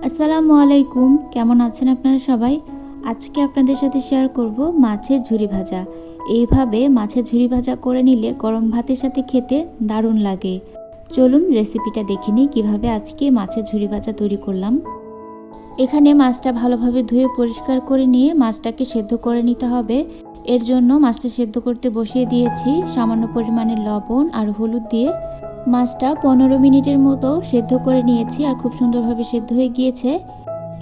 আসসালামু আলাইকুম। কেমন আছেন আপনারা সবাই? আজকে আপনাদের সাথে শেয়ার করব মাছের ঝুরি ভাজা। এইভাবে মাছের ঝুরি ভাজা করে নিলে গরম ভাতের সাথে খেতে দারুণ লাগে। চলুন রেসিপিটা দেখে নিই কীভাবে আজকে মাছের ঝুরি ভাজা তৈরি করলাম। এখানে মাছটা ভালোভাবে ধুয়ে পরিষ্কার করে নিয়ে মাছটাকে সেদ্ধ করে নিতে হবে। এর জন্য মাছটা সেদ্ধ করতে বসিয়ে দিয়েছি। সামান্য পরিমাণে লবণ আর হলুদ দিয়ে মাছটা পনেরো মিনিটের মতো সেদ্ধ করে নিয়েছি আর খুব সুন্দরভাবে সেদ্ধ হয়ে গিয়েছে।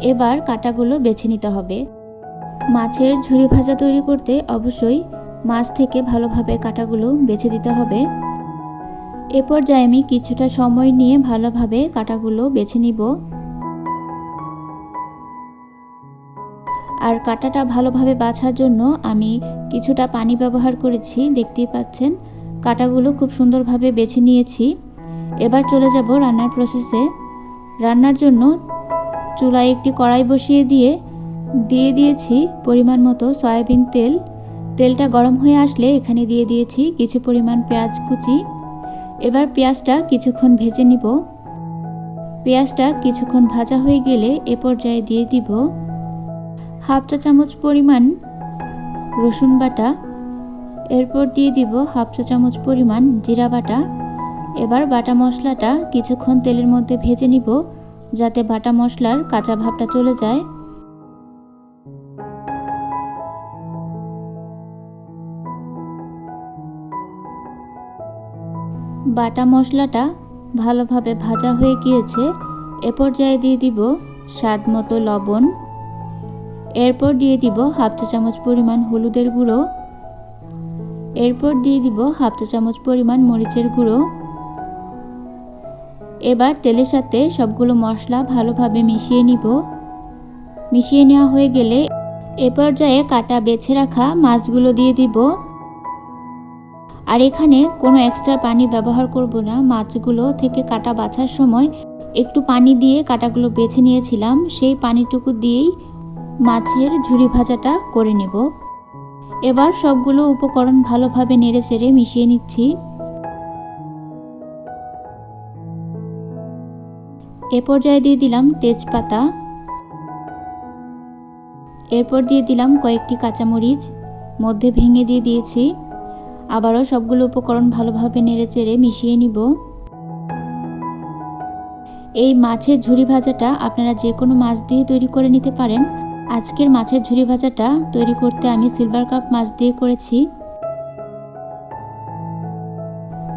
এবার কাটাগুলো বেছে নিতে হবে। মাছের ঝুরি ভাজা তৈরি করতে অবশ্যই মাছ থেকে ভালোভাবে কাটাগুলো বেছে দিতে হবে। এ পর্যায়ে আমি কিছুটা সময় নিয়ে ভালোভাবে কাটাগুলো বেছে নিব। আর কাটাটা ভালোভাবে বাছার জন্য আমি কিছুটা পানি ব্যবহার করেছি, দেখতেই পাচ্ছেন। কাটাগুলো খুব সুন্দরভাবে বেছে নিয়েছি। এবার চলে যাব রান্নার প্রসেসে রান্নার জন্য চুলায় একটি কড়াই বসিয়ে দিয়ে দিয়ে দিয়েছি পরিমাণ মতো সয়াবিন তেল। তেলটা গরম হয়ে আসলে এখানে দিয়ে দিয়েছি কিছু পরিমাণ পেঁয়াজ কুচি। এবার পেঁয়াজটা কিছুক্ষণ ভেজে নিব। পেঁয়াজটা কিছুক্ষণ ভাজা হয়ে গেলে এ পর্যায়ে দিয়ে দিব হাফ চা চামচ পরিমাণ রসুন বাটা। এরপর দিয়ে দিব হাফ চা চামচ পরিমাণ জিরা বাটা। এবার বাটা মশলাটা কিছুক্ষণ তেলের মধ্যে ভেজে নিব, যাতে বাটা মশলার কাঁচা ভাবটা চলে যায়। বাটা মশলাটা ভালোভাবে ভাজা হয়ে গিয়েছে, এ পর্যায়ে দিয়ে দিব স্বাদ মতো লবণ। এরপর দিয়ে দিব হাফ চা চামচ পরিমাণ হলুদের গুঁড়ো। এরপর দিয়ে দিব হাফ চা চামচ পরিমাণ মরিচের গুঁড়ো। এবার তেলের সাথে সবগুলো মশলা ভালোভাবে মিশিয়ে নিব। মিশিয়ে নেওয়া হয়ে গেলে এ পর্যায়ে কাটা বেছে রাখা মাছগুলো দিয়ে দিব। আর এখানে কোনো এক্সট্রা পানি ব্যবহার করব না। মাছগুলো থেকে কাটা বাছার সময় একটু পানি দিয়ে কাটাগুলো বেছে নিয়েছিলাম। সেই পানিটুকু দিয়েই মাছের ঝুরি ভাজাটা করে নেব। এবার সবগুলো উপকরণ ভালোভাবে নেড়ে চেড়ে মিশিয়ে নিচ্ছি। এ পর্যায়ে দিয়ে দিলাম তেজপাতা। এরপর দিয়ে দিলাম কয়েকটি কাঁচামরিচ, মধ্যে ভেঙে দিয়ে দিয়েছি। আবারও সবগুলো উপকরণ ভালোভাবে নেড়ে চেড়ে মিশিয়ে নিব। এই মাছের ঝুরি ভাজাটা আপনারা যে কোনো মাছ দিয়ে তৈরি করে নিতে পারেন। আজকের মাছের ঝুরি ভাজাটা তৈরি করতে আমি সিলভার কাপ মাছ দিয়ে করেছি।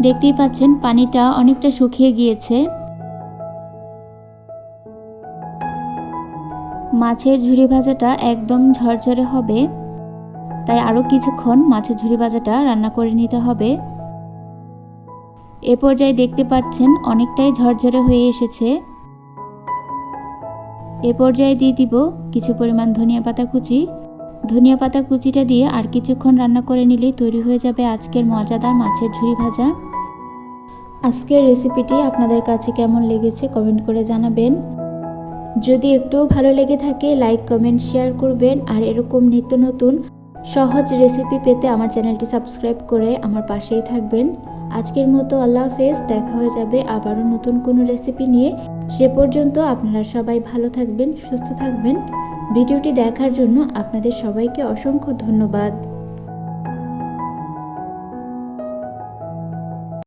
দেখতেই পাচ্ছেন, পানিটা অনেকটা শুকিয়ে গিয়েছে। মাছের ঝুরি ভাজাটা একদম ঝরঝরে হবে, তাই আরও কিছুক্ষণ মাছের ঝুরি ভাজাটা রান্না করে নিতে হবে। এ পর্যায়ে দেখতে পাচ্ছেন, অনেকটাই ঝরঝরে হয়ে এসেছে। এ পর্যায়ে দিয়ে দিব কিছু পরিমাণ ধনিয়া পাতা কুচি। ধনিয়া পাতা কুচিটা দিয়ে আর কিছুক্ষণ রান্না করে নিলেই তৈরি হয়ে যাবে আজকের মজাদার মাছের ঝুরি ভাজা। আজকের রেসিপিটি আপনাদের কাছে কেমন লেগেছে কমেন্ট করে জানাবেন। যদি একটুও ভালো লেগে থাকে, লাইক, কমেন্ট, শেয়ার করবেন। আর এরকম নিত্য নতুন, সহজ রেসিপি পেতে আমার চ্যানেলটি সাবস্ক্রাইব করে আমার পাশেই থাকবেন। আজকের মতো আল্লাহ হাফেজ, দেখা হয়ে যাবে আবারও নতুন কোনো রেসিপি নিয়ে। সে পর্যন্ত আপনারা সবাই ভালো থাকবেন, সুস্থ থাকবেন। ভিডিওটি দেখার জন্য আপনাদের সবাইকে অসংখ্য ধন্যবাদ।